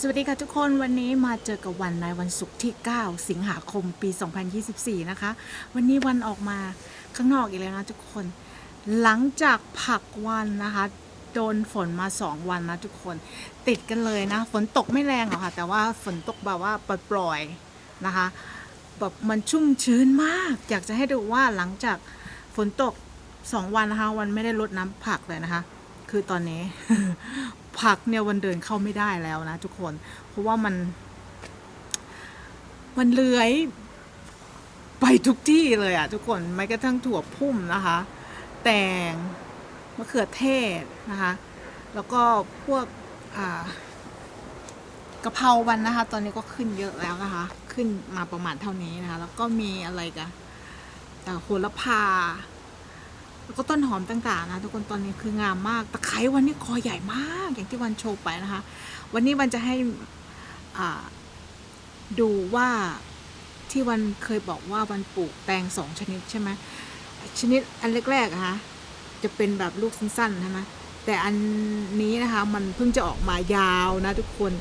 สวัสดีค่ะทุกคนวันนี้มาเจอกับวันในวันศุกร์ที่ 9 สิงหาคมปี 2024 นะคะ วันนี้วันออกมาข้างนอกอีกแล้วนะทุกคน หลังจากผักวันนะคะ โดนฝนมา 2 วันนะทุกคนติดกันเลยนะ ฝนตกไม่แรงหรอกค่ะ แต่ว่าฝนตกแบบว่าปล่อยๆนะคะแบบมันชุ่มชื้นมาก อยากจะให้ดูว่าหลังจากฝนตก 2 วันนะคะ วันไม่ได้ลดน้ำผักเลยนะคะ คือตอนนี้ ผักเนี่ยวันเดินเข้าไม่ได้แล้วนะทุกคน เพราะว่ามัน มันเลื้อย ไปทุกที่เลยอะทุกคนไม่กระทั่งถั่วพุ่มนะคะ แตงมะเขือเทศนะคะ แล้วก็พวกกะเพราวันนะคะ ตอนนี้ก็ขึ้นเยอะแล้วนะคะ ขึ้นมาประมาณเท่านี้นะคะ แล้วก็มีอะไรกันโหระพา แล้วก็ต้นหอมต่างๆนะทุกคนตอนนี้คืองามมากตะไคร้วันนี้คอใหญ่มาก อย่างที่วันโชว์ไปนะคะ วันนี้วันจะให้ดูว่าที่วันเคยบอกว่าวันปลูกแตงสองชนิดใช่ไหมชนิดอันแรกๆอะคะจะเป็นแบบลูกสั้นๆใช่ไหมแต่อันนี้นะคะมันเพิ่งจะออกมายาวนะทุกคน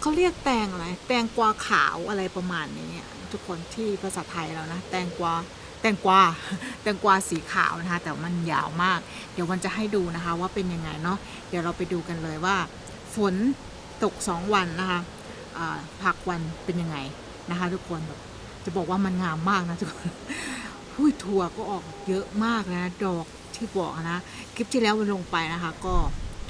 เขาเรียกแตงอะไร แตงกวาขาวอะไรประมาณนี้ทุกคนที่ภาษาไทยเรานะ แตงกวา แตงกวาแตงกวาสีขาวนะคะ แต่มันยาวมาก เดี๋ยววันจะให้ดูนะคะว่าเป็นยังไงเนาะเดี๋ยวเราไปดูกันเลยว่า ฝนตกสองวันนะคะผักวันเป็นยังไงนะคะ ทุกคนแบบจะบอกว่ามันงามมากนะทุกคนหุ้ยถั่วก็ออกเยอะมากนะดอกที่บอกนะคลิปที่แล้วมันลงไปนะคะ ก็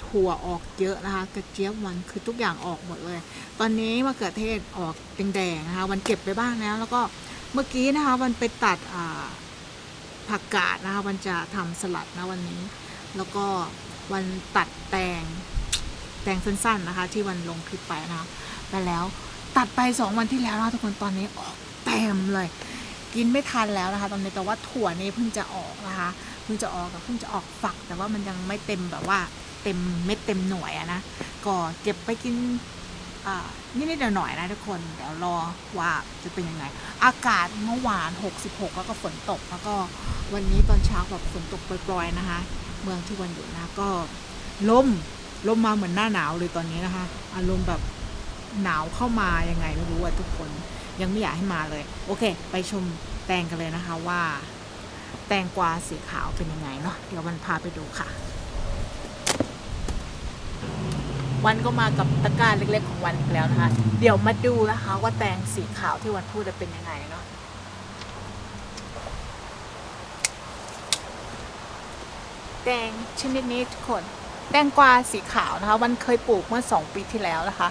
ถั่วออกเยอะนะคะ กระเจี๊ยบวันคือทุกอย่างออกหมดเลย ตอนนี้มะเขือเทศออกแดงๆนะคะ วันเก็บไปบ้างแล้วแล้วก็ เมื่อกี้นะคะวันไปตัดผักกาดนะคะวันจะทำสลัดนะวันนี้ แล้วก็วันตัดแตงแตงสั้นๆนะคะ ที่วันลงคลิปไปนะคะไปแล้วตัดไปสองวันที่แล้วนะคะทุกคนตอนนี้ออกเต็มเลย กินไม่ทันแล้วนะคะ ตอนนี้แต่ว่าถั่วนี้เพิ่งจะออกนะคะเพิ่งจะออกกับเพิ่งจะออกฝัก แต่ว่ามันยังไม่เต็มแบบว่าเต็มเม็ดเต็มหน่วยอะนะก็เก็บไปกิน นิดๆหน่อยๆนะทุกคน เดี๋ยวรอว่าจะเป็นยังไง อากาศเมื่อวาน 66 แล้วก็ฝนตก แล้วก็วันนี้ตอนเช้าแบบฝนตกปล่อยๆนะคะ เมืองที่วันอยู่นะก็ลมลมมาเหมือนหน้าหนาวเลยตอนนี้นะคะ อารมณ์แบบหนาวเข้ามายังไงไม่รู้อะทุกคนยังไม่อยากให้มาเลย โอเค ไปชมแตงกันเลยนะคะว่า แตงกวาสีขาวเป็นยังไงเนาะเดี๋ยววันพาไปดูค่ะ วันก็มากับตะกร้าเล็ก ๆ ของวันอีกแล้วนะคะ เดี๋ยวมาดูนะคะว่าแตงสีขาวที่วันพูดจะเป็นยังไงเนาะแตงชนิดนี้ทุกคนแตงกวาสีขาวนะคะมันเคยปลูกเมื่อสองปีที่แล้วนะคะ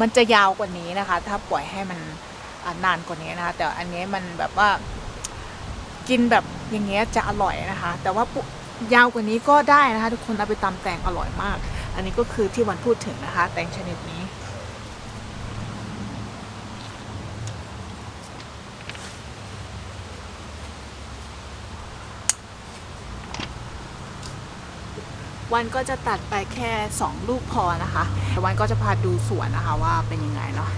มันจะยาวกว่านี้นะคะ ถ้าปล่อยให้มันอ่านานกว่านี้นะคะ แต่อันนี้มันแบบว่ากินแบบอย่างเงี้ยจะอร่อยนะคะ แต่ว่าปุยาวกว่านี้ก็ได้นะคะ ทุกคนเอาไปตำแตงอร่อยมาก อันนี้ก็คือที่วันพูดถึงนะคะ แตงชนิดนี้ วันก็จะตัดไปแค่ 2 ลูกพอนะคะแต่วันก็จะพาดูสวนนะคะว่าเป็นยังไงเนาะ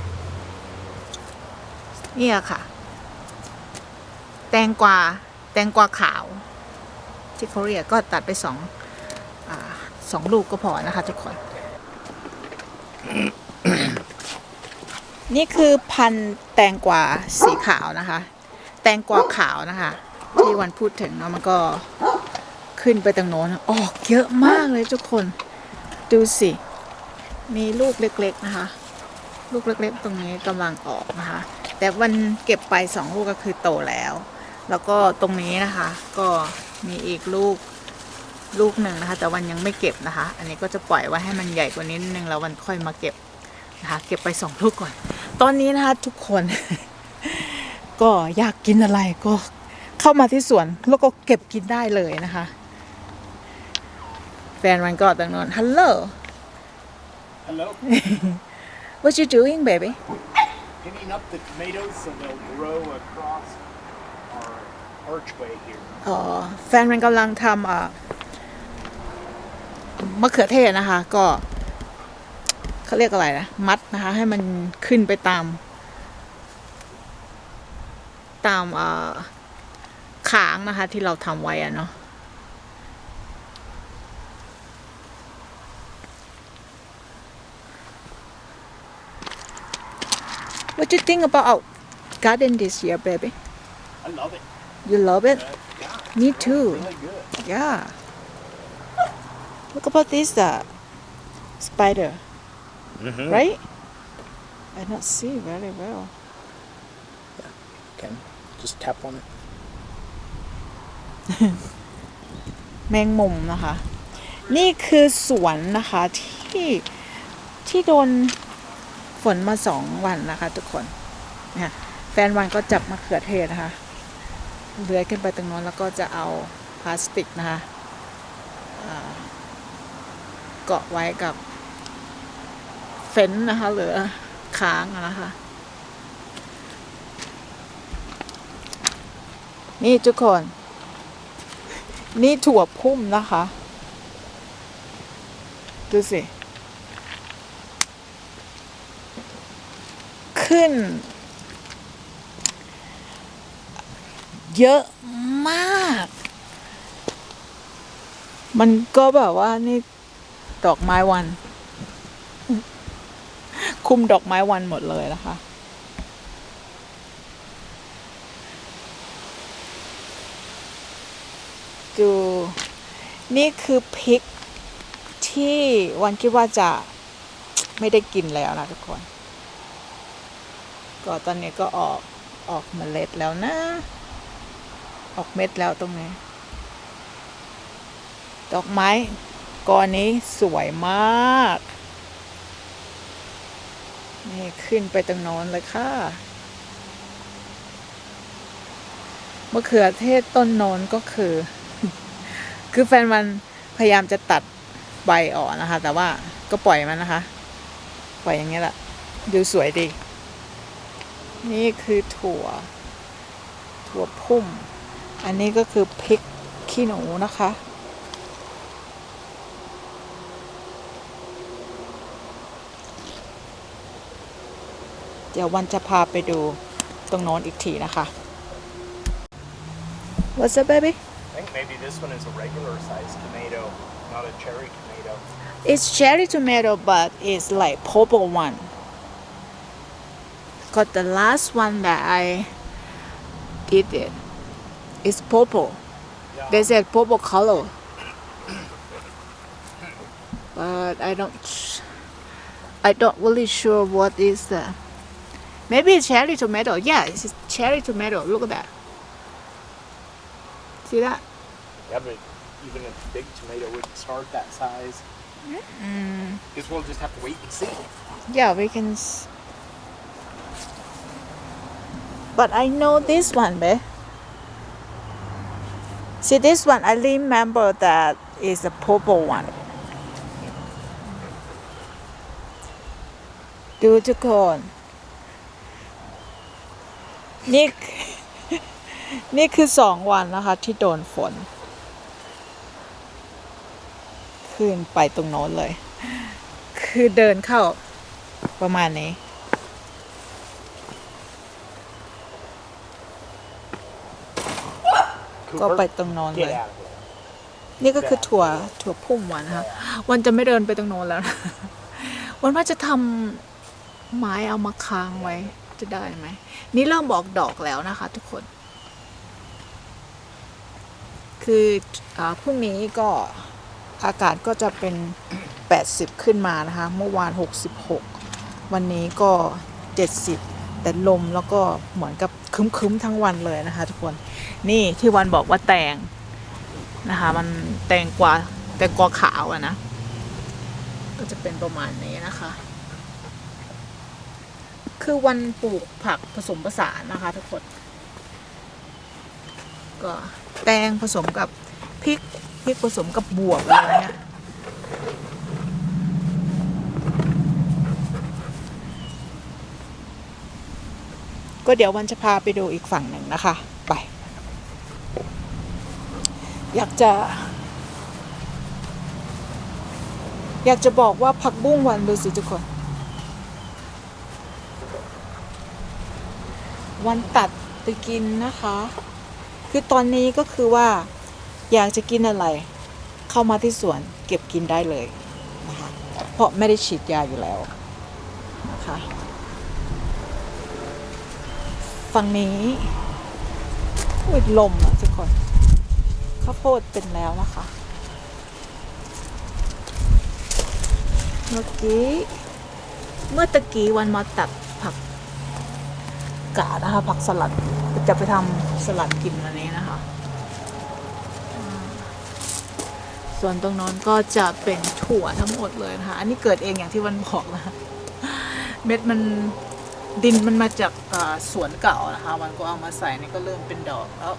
เนี่ยค่ะ แตงกวาแตงกวาขาว ที่เขาเรียกก็ตัดไปสอง สองลูกก็พอนะคะทุกคน นี่คือพันธุ์แตงกวาสีขาวนะคะ แตงกวาขาวนะคะ ที่วันพูดถึงเนาะมันก็ขึ้นไปตรงโน้นออกเยอะมากเลยทุกคน ดูสิ มีลูกเล็กๆนะคะ ลูกเล็กๆตรงนี้กำลังออกนะคะ แต่วันเก็บไปสองลูกก็คือโตแล้ว แล้วก็ตรงนี้นะคะ ก็มีอีกลูก ลูกหนึ่งนะคะ แต่วันยังไม่เก็บนะคะ อันนี้ก็จะปล่อยไว้ให้มันใหญ่กว่านี้นิดนึงแล้ววันค่อยมาเก็บนะคะเก็บไปสองลูกก่อน ตอนนี้นะคะทุกคน ก็อยากกินอะไรก็เข้ามาที่สวนแล้วก็เก็บกินได้เลยนะคะ แฟนมันก็ตรงโน้นฮัลโหล Hello. what you doing baby Pinning up the tomatoes so they'll grow across our archway here. อ๋อแฟนมันกำลังทำอ่า มะเขือเทศนะคะ ก็เขาเรียกอะไรนะมัดนะคะ ให้มันขึ้นไปตาม ตามอ่าขางนะคะ ที่เราทำไว้อะเนาะ What do you think about our garden this year, baby? I love it. You love it? Uh, yeah, Me it's too. Really good. Yeah. Look about this uh, spider, Mm-hmm. right? I not see very well. Okay. Just tap on it. แมงมุมนะคะ นี่คือสวนนะคะที่ที่โดนฝนมาสองวันนะคะ ทุกคนเนี่ยแฟนวันก็จับมะเขือเทศนะคะเลื้อยขึ้นไปตรงนั้นแล้วก็จะเอาพลาสติกนะคะอ่า เกาะไว้กับเฟ้นนะคะ หรือค้างนะคะ นี่ทุกคน นี่ถั่วพุ่มนะคะ ดูสิ ขึ้น เยอะมาก มันก็แบบว่านี่ ดอกไม้วัน คุมดอกไม้วันหมดเลยนะคะ ดู นี่คือพริกที่วันคิดว่าจะไม่ได้กินแล้วนะทุกคน ก็ตอนนี้ก็ออกออกเมล็ดแล้วนะ ออกเม็ดแล้วตรงนี้ ดอกไม้ กอนี้สวยมาก นี่ขึ้นไปตรงน้นเลยค่ะมะเขือเทศต้นน้นก็คือ คือแฟนมันพยายามจะตัดใบออกนะคะ แต่ว่าก็ปล่อยมันนะคะ ปล่อยอย่างเงี้ยแหละดูสวยดี นี่คือถั่ว ถั่วพุ่ม อันนี้ก็คือพริกขี้หนูนะคะ เดี๋ยววันจะพาไปดูตรงโน้นอีกทีนะคะ What's up baby I think maybe this one is a regular sized tomato, not a cherry tomato. It's cherry tomato, but it's like purple one. Cause the last one that I eat it is purple. Yeah. They said purple color. But I don't I don't really sure what is the Maybe cherry tomato. Yeah, it's cherry tomato. Look at that. See that? Yeah, but even a big tomato wouldn't start that size. Mm. Guess we'll just have to wait and see. Yeah, we can. but I know this one, babe. See this one, I remember that is a purple one. Do the cone. นี่นี่คือสองวันนะคะ ที่โดนฝน ขึ้นไปตรงโน้นเลย คือเดินเข้าประมาณนี้ ก็ไปตรงโน้นเลย นี่ก็คือถั่วถั่วพุ่มวันนะคะวันจะไม่เดินไปตรงโน้นแล้วนะวันว่าจะทำไม้เอามาค้างไว้ จะได้ไหม นี่เริ่มบอกดอกแล้วนะคะ ทุกคน คืออพรุ่งนี้ก็อากาศก็จะเป็น 80 ขึ้นมานะคะ เมื่อวาน 66 วันนี้ก็ 70 แต่ลมแล้วก็เหมือนกับคึ้มๆทั้งวันเลยนะคะ ทุกคน นี่ที่วันบอกว่าแตงนะคะ มันแตงกวาแตงกวาขาวอะนะ ก็จะเป็นประมาณนี้นะคะ คือวันปลูกผักผสมผสานนะคะทุกคน ก็แตงผสมกับพริกพริกผสมกับบวบอะไรเงี้ยก็เดี๋ยววันจะพาไปดูอีกฝั่งหนึ่งนะคะ ไป อยากจะ อยากจะบอกว่าผักบุ้งวันดูสิทุกคน วันตัดไปกินนะคะ คือตอนนี้ก็คือว่าอยากจะกินอะไร เข้ามาที่สวนเก็บกินได้เลยนะคะเพราะไม่ได้ฉีดยาอยู่แล้วนะคะฝั่งนี้อุ้ยลมอะทุกคนข้าวโพดเป็นแล้วนะคะเมื่อกี้ เมื่อตะกี้วันมาตัด กาดนะคะ ผักสลัดจะไปทำสลัดกินวันนี้นะคะ ส่วนตรงนั้นก็จะเป็นถั่วทั้งหมดเลยนะคะ อันนี้เกิดเองอย่างที่วันบอกนะ เม็ดมันดินมันมาจากสวนเก่านะคะวันก็เอามาใส่นี่ก็เริ่มเป็นดอกแล้ว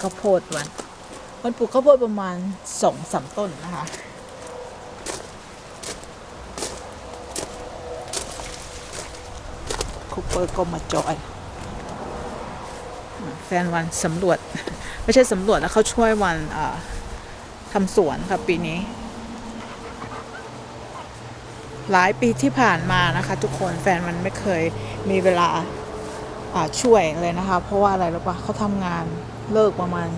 ข้าวโพดวันวันปลูกข้าวโพดประมาณสองสามต้นนะคะ คูเปอร์ก็มาจอย แฟนวันสำรวจ ไม่ใช่สำรวจแล้วเขาช่วยวันอ่าทำสวนค่ะปีนี้ หลายปีที่ผ่านมานะคะ ทุกคนแฟนมันไม่เคยมีเวลาช่วยเลยนะคะ เพราะว่าอะไรรู้ปะเขาทำงานเลิกประมาณ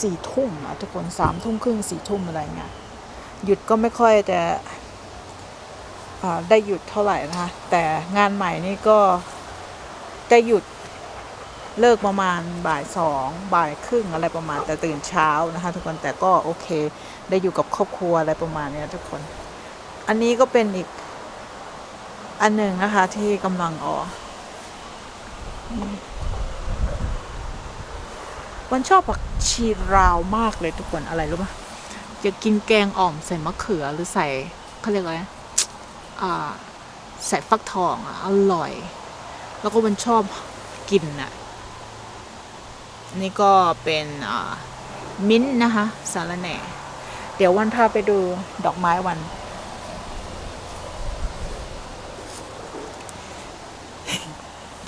สี่ทุ่มทุกคนสามทุ่มครึ่งสี่ทุ่มอะไรเงี้ยหยุดก็ไม่ค่อยจะอ่ ได้หยุดเท่าไหร่นะคะแต่งานใหม่นี่ก็ได้หยุดเลิกประมาณบ่ายสองบ่ายครึ่งอะไรประมาณแต่ตื่นเช้านะคะทุกคนแต่ก็โอเค ได้อยู่กับครอบครัวอะไรประมาณนี้ทุกคน อันนี้ก็เป็นอีกอันหนึ่งนะคะที่กำลังออกวันชอบผักชีราวมากเลยทุกคนอะไรรู้ปะจะกินแกงอ่อมใส่มะเขือหรือใส่เขาเรียกอะไรนะอ่า ใส่ฟักทองอะอร่อย แล้วก็มันชอบกินอะ นี่ก็เป็นมิ้นนะคะ สารแหน่ เดี๋ยววันพาไปดูดอกไม้วัน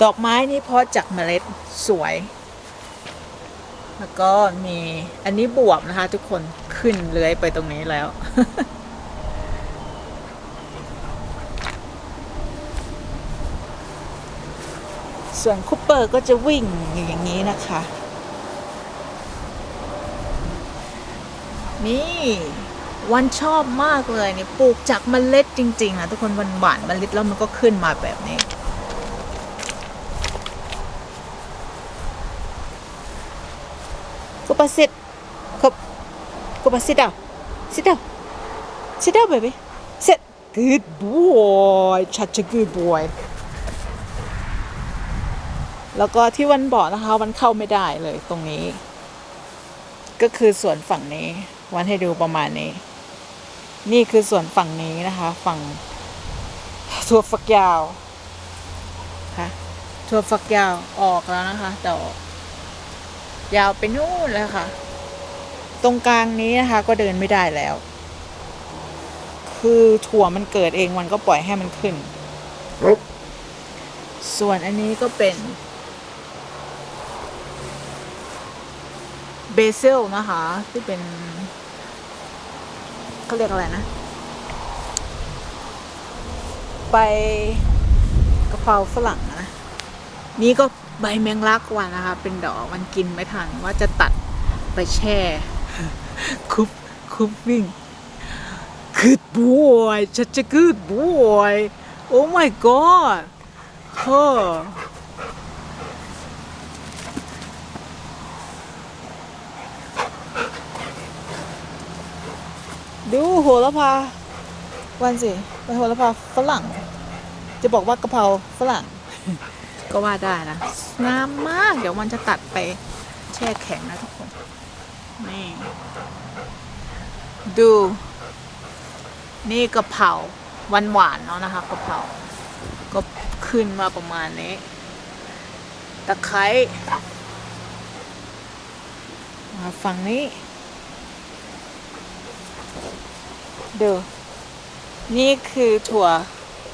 ดอกไม้นี่เพาะจากเมล็ดสวย แล้วก็มีอันนี้บวบนะคะทุกคนขึ้นเลื้อยไปตรงนี้แล้ว ส่วนคุปเปอร์ก็จะวิ่งอย่างนี้นะคะ นี่วันชอบมากเลยนี่ปลูกจากเมล็ดจริง ๆ นะ ทุกคนวันหวานเมล็ดแล้วมันก็ขึ้นมาแบบนี้ Kupa sit. Kup. Kupa sit down. Sit down. Sit down, baby. Sit. Good boy. Such a good boy. แล้วก็ที่วันบอกนะคะวันเข้าไม่ได้เลยตรงนี้ ก็คือส่วนฝั่งนี้ วันให้ดูประมาณนี้ นี่คือส่วนฝั่งนี้นะคะ ฝั่งถั่วฝักยาวค่ะถั่วฝักยาวออกแล้วนะคะแต่ยาวไปนู่นเลยค่ะ ตรงกลางนี้นะคะ ก็เดินไม่ได้แล้ว คือถั่วมันเกิดเองมันก็ปล่อยให้มันขึ้น ส่วนอันนี้ก็เป็น เบซิลนะคะที่เป็นเขาเรียกอะไรนะ ไปกระเพราฝรั่งนะ นี่ก็ใบแมงลักวันนะคะ เป็นดอกมันกินไม่ทันว่าจะตัดไปแช่คุบคุบวิ่ง good boy such a good boy oh my god เฮ้อ ดูโหระพา วันสิไปโหระพาฝรั่ง จะบอกว่ากะเพราฝรั่ง ก็ว่าได้นะงามมากเดี๋ยวมันจะตัดไปแช่แข็งนะทุกคน นี่ ดู นี่กะเพราหวานหวานๆเนาะนะคะกะเพราก็ขึ้นมาประมาณนี้ ตะไคร้มาฝั่งนี้ ดู นี่คือถั่ว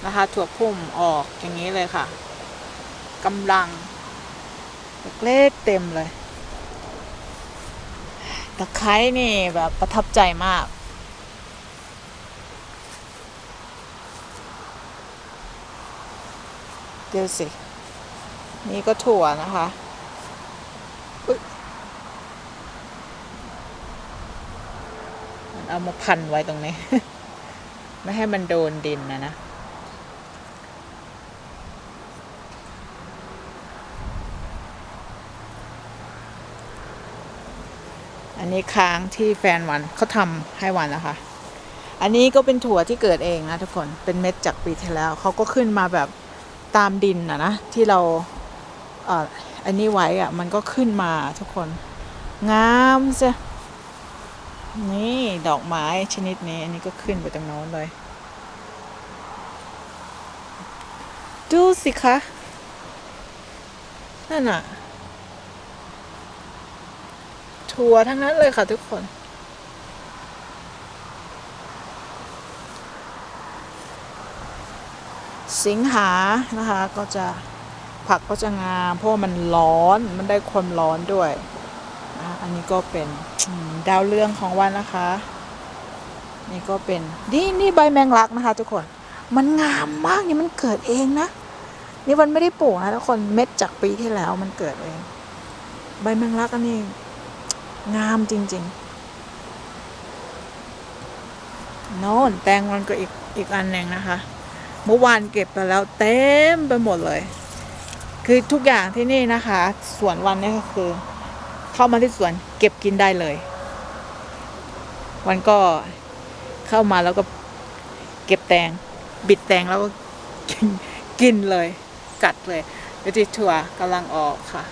นะคะ ถั่วพุ่มออกอย่างนี้เลยค่ะกำลังเล็กเต็มเลยตะไคร้นี่แบบประทับใจมาก เดี๋ยวสิ นี่ก็ถั่วนะคะอุ๊ยมัน เอามาพันไว้ตรงนี้ ไม่ให้มันโดนดินนะนะอันนี้ค้างที่แฟนวันเขาทำให้วันนะคะ อันนี้ก็เป็นถั่วที่เกิดเองนะทุกคน เป็นเม็ดจากปีที่แล้ว เขาก็ขึ้นมาแบบตามดินนะนะ ที่เราอ่ออันนี้ไว้อะมันก็ขึ้นมาทุกคน งามเสีย นี่ดอกไม้ชนิดนี้ อันนี้ก็ขึ้นไปตรงโน้นเลย ดูสิคะ นั่นน่ะทัวร์ทั้งนั้นเลยค่ะทุกคน สิงหานะคะก็จะผักก็จะงาม เพราะมันร้อนมันได้ความร้อนด้วย อันนี้ก็เป็นดาวเรืองของวันนะคะ นี่ก็เป็นนี่นี่ใบแมงลักนะคะ ทุกคน มันงามมากนี่มันเกิดเองนะ นี่มันไม่ได้ปลูกนะทุกคนเม็ดจากปีที่แล้วมันเกิดเอง ใบแมงลักอันนี้ งามจริงๆโน่นแตงมันก็อีกอีกอันหนึ่งนะคะ เมื่อวานเก็บไปแล้วเต็มไปหมดเลย คือทุกอย่างที่นี่นะคะ สวนวันนี่ก็คือ เข้ามาที่สวนเก็บกินได้เลยวันก็เข้ามาแล้วก็เก็บแตง บิดแตงแล้วก็กินกินเลย กัดเลยเวทีถั่วกำลังออกค่ะ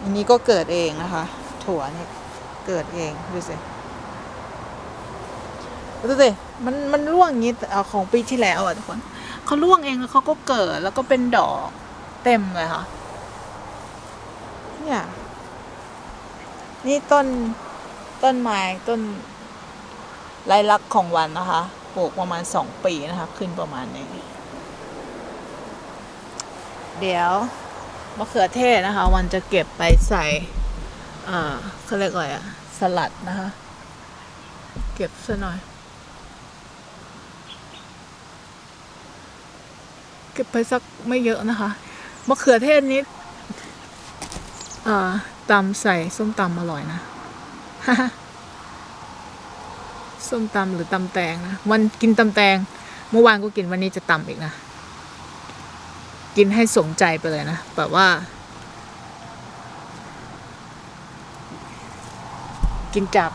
อันนี้ก็เกิดเองนะคะ ถั่วนี่เกิดเองดูสิดูสิมันมันร่วงงี้เอาของปีที่แล้วอะทุกคน เขาร่วงเองแล้วเขาก็เกิดแล้วก็เป็นดอกเต็มเลยค่ะ เนี่ย นี่ต้นต้นไม้ต้นลายลักษณ์ของวันนะคะ ปลูกประมาณสองปีนะคะ ขึ้นประมาณนี้ เดี๋ยวมะเขือเทศนะคะ วันจะเก็บไปใส่อ่าเขาเรียกอะไรอะสลัดนะคะ เก็บซะหน่อย เก็บไปสักไม่เยอะนะคะมะเขือเทศนี้อ่าตำใส่ส้มตำอร่อยนะส้มตำหรือตำแตงนะวันกินตำแตง เมื่อวานก็กินวันนี้จะตำอีกนะ กินให้สมใจไปเลยนะแบบว่า กินจาก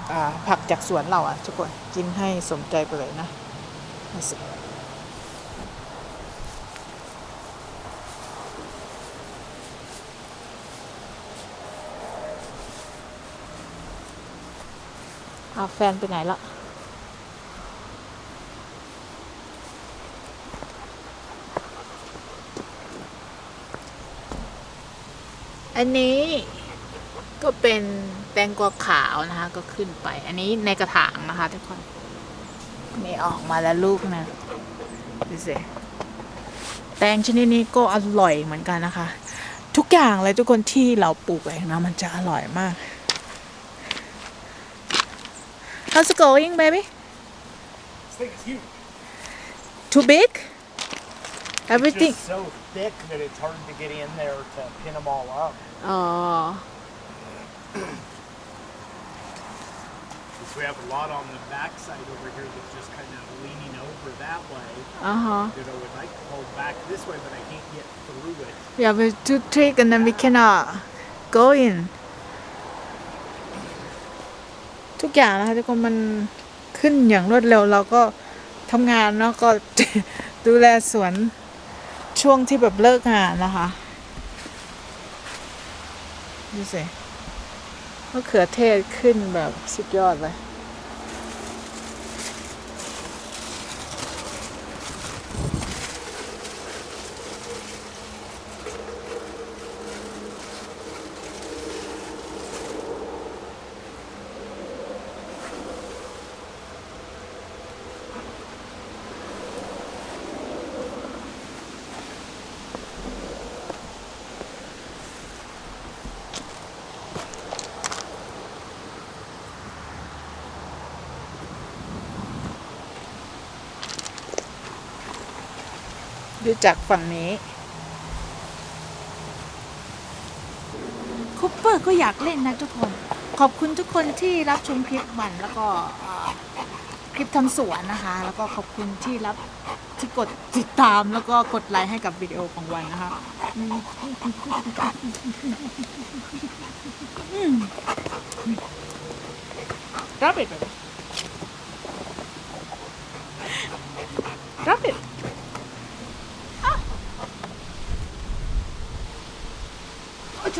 ผักจากสวนเราอะทุกคนกินให้สมใจไปเลยนะาสิเอาแฟนไปไหนละอันนี้ก็เป็นแตงกวาขาวนะคะ ก็ขึ้นไป อันนี้ในกระถางนะคะทุกคนนี่ออกมาแล้วลูกนะดูสิแตงชนิดนี้ก็อร่อยเหมือนกันนะคะ ทุกอย่างเลยทุกคนที่เราปลูกเองนะมันจะอร่อยมาก How's it going, baby? This huge. Too big? Everything. It's so thick that it's hard to get in there to pin them all up. Oh. we have a lot on the back side over here that's just kind of leaning over that way. Uh huh. That I would like to hold back this way, but I can't get through it. Yeah, we're too thick and then we cannot go in. อย่างนะคะทุกคนมันขึ้นอย่างรวดเร็วเราก็ทำงานเนาะก็ดูแลสวนช่วงที่แบบเลิกงานนะคะดูสิมะเขือเทศขึ้นแบบสุดยอดเลย ดูจากฝั่งนี้คุปเปอร์ก็อยากเล่นนะทุกคน ขอบคุณทุกคนที่รับชมคลิปมันแล้วก็คลิปทำสวนนะคะ แล้วก็ขอบคุณที่รับที่กดติดตามแล้วก็กดไลค์ให้กับวิดีโอของวันนะคะรับ it baby รับ it อ้าว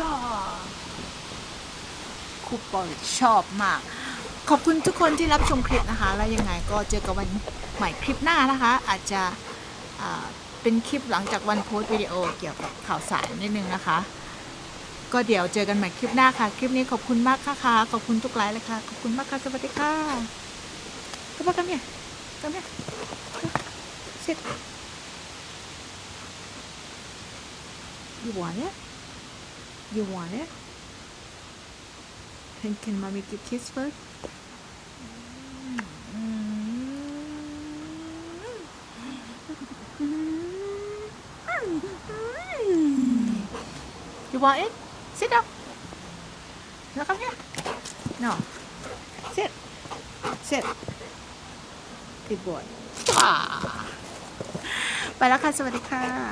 จ้าคูปองชอบมาก ขอบคุณทุกคนที่รับชมคลิปนะคะ แล้วยังไงก็เจอกันวันใหม่คลิปหน้านะคะ อาจจะเป็นคลิปหลังจากวันโพสต์วิดีโอเกี่ยวกับข่าวสารนิดนึงนะคะ ก็เดี๋ยวเจอกันใหม่คลิปหน้าค่ะ คลิปนี้ขอบคุณมากค่ะค่ะ ขอบคุณทุกไลค์เลยค่ะ ขอบคุณมากค่ะ สวัสดีค่ะกลับมากันเนี่ยกลับมาเสร็จ You want it? You want it? Can, can mommy give kiss first? You want it? Sit down. No, come here. No. Sit. Sit. Good boy. Ah. ไปแล้วค่ะ สวัสดีค่ะ